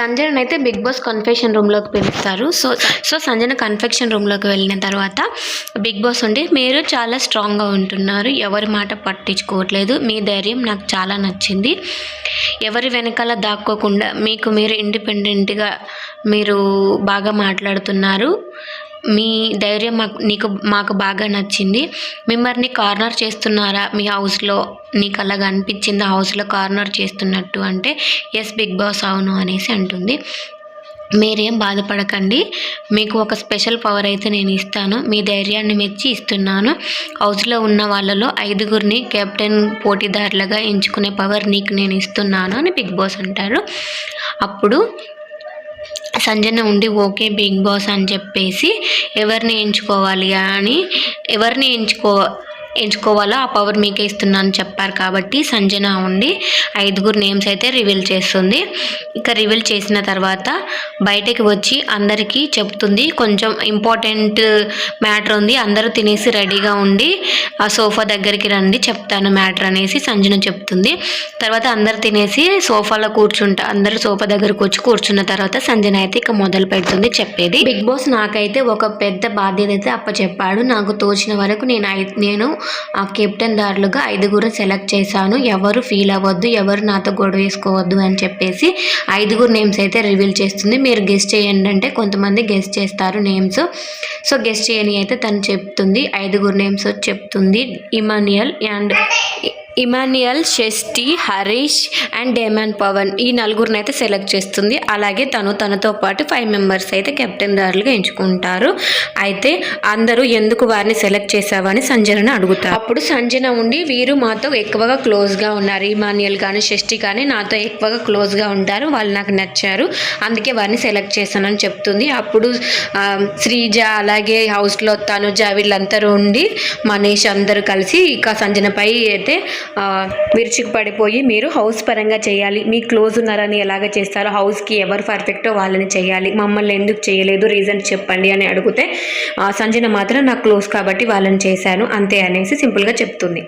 సంజయ్ అయితే big boss confession రూమ్లోకి పిలుస్తారు. సో సో సంజన కన్ఫెక్షన్ రూమ్లోకి వెళ్ళిన తర్వాత బిగ్ బాస్ ఉండి మీరు చాలా స్ట్రాంగ్గా ఉంటున్నారు. ఎవరి మాట పట్టించుకోవట్లేదు. మీ ధైర్యం నాకు చాలా నచ్చింది. ఎవరి వెనకాల దాక్కోకుండా మీకు మీరు ఇండిపెండెంట్గా మీరు బాగా మాట్లాడుతున్నారు. మీ ధైర్యం మాకు నీకు మాకు బాగా నచ్చింది. మిమ్మల్ని కార్నర్ చేస్తున్నారా? మీ హౌస్లో నీకు అలాగ అనిపించింది? హౌస్లో కార్నర్ చేస్తున్నట్టు అంటే ఎస్ బిగ్ బాస్ అవును అనేసి అంటుంది. మీరేం బాధపడకండి. మీకు ఒక స్పెషల్ పవర్ అయితే నేను ఇస్తాను. మీ ధైర్యాన్ని మెచ్చి ఇస్తున్నాను. హౌస్లో ఉన్న వాళ్ళలో ఐదుగురిని కెప్టెన్ పోటీదారులుగా ఎంచుకునే పవర్ నీకు నేను ఇస్తున్నాను అని బిగ్ బాస్ అంటారు. అప్పుడు సంజన ఉండి ఓకే బిగ్ బాస్ అని చెప్పేసి ఎవరిని ఎంచుకోవాలి అని ఎవరిని ఎంచుకో ఎంచుకోవాలో? ఆ పవర్ మీకే ఇస్తున్నాను చెప్పారు కాబట్టి సంజన ఉండి ఐదుగురు నేమ్స్ అయితే రివీల్ చేస్తుంది. ఇక రివీల్ చేసిన తర్వాత బయటకు వచ్చి అందరికీ చెప్తుంది. కొంచెం ఇంపార్టెంట్ మ్యాటర్ ఉంది. అందరూ తినేసి రెడీగా ఉండి ఆ సోఫా దగ్గరికి రండి చెప్తాను మ్యాటర్ అనేసి సంజన చెప్తుంది. తర్వాత అందరు తినేసి సోఫాలో కూర్చుంటా అందరూ సోఫా దగ్గరకు వచ్చి కూర్చున్న తర్వాత సంజన అయితే ఇక మొదలు పెడుతుంది చెప్పేది. బిగ్ బాస్ నాకైతే ఒక పెద్ద బాధ్యత అయితే అప్పచెప్పాడు. నాకు తోచిన వరకు నేను ఐ- నేను ఆ కెప్టెన్ దారులుగా ఐదుగురు సెలెక్ట్ చేశాను. ఎవరు ఫీల్ అవ్వద్దు ఎవరు నాతో గొడవ వేసుకోవద్దు అని చెప్పేసి ఐదుగురు నేమ్స్ అయితే రివీల్ చేస్తుంది. మీరు గెస్ట్ చేయండి అంటే కొంతమంది గెస్ట్ చేస్తారు నేమ్స్. సో గెస్ట్ చేయని అయితే తను చెప్తుంది. ఐదుగురు నేమ్స్ చెప్తుంది. ఇమానియల్ అండ్ ఇమాన్యుయల్ షెస్టి హరీష్ అండ్ డేమన్ పవన్ ఈ నలుగురిని అయితే సెలెక్ట్ చేస్తుంది. అలాగే తను తనతో పాటు ఫైవ్ మెంబర్స్ అయితే కెప్టెన్ దారులుగా ఎంచుకుంటారు. అయితే అందరూ ఎందుకు వారిని సెలెక్ట్ చేసావని సంజనను అడుగుతారు. అప్పుడు సంజన ఉండి వీరు మాతో ఎక్కువగా క్లోజ్గా ఉన్నారు. ఇమాన్యుయల్ కానీ షష్టి కానీ నాతో ఎక్కువగా క్లోజ్గా ఉంటారు. వాళ్ళు నాకు నచ్చారు. అందుకే వారిని సెలెక్ట్ చేశానని చెప్తుంది. అప్పుడు శ్రీజ అలాగే హౌస్లో తనుజ వీళ్ళందరూ ఉండి మనీష్ అందరూ కలిసి ఇక సంజనపై అయితే విరుచుకు పడిపోయి మీరు హౌస్ పరంగా చేయాలి. మీ క్లోజ్ ఉన్నారని ఎలాగ చేస్తారో హౌస్కి ఎవరు పర్ఫెక్టో వాళ్ళని చేయాలి. మమ్మల్ని ఎందుకు చేయలేదు? రీజన్ చెప్పండి అని అడిగితే సంజన మాత్రం నాకు క్లోజ్ కాబట్టి వాళ్ళని చేశాను. అంతే అనేసి సింపుల్గా చెప్తుంది.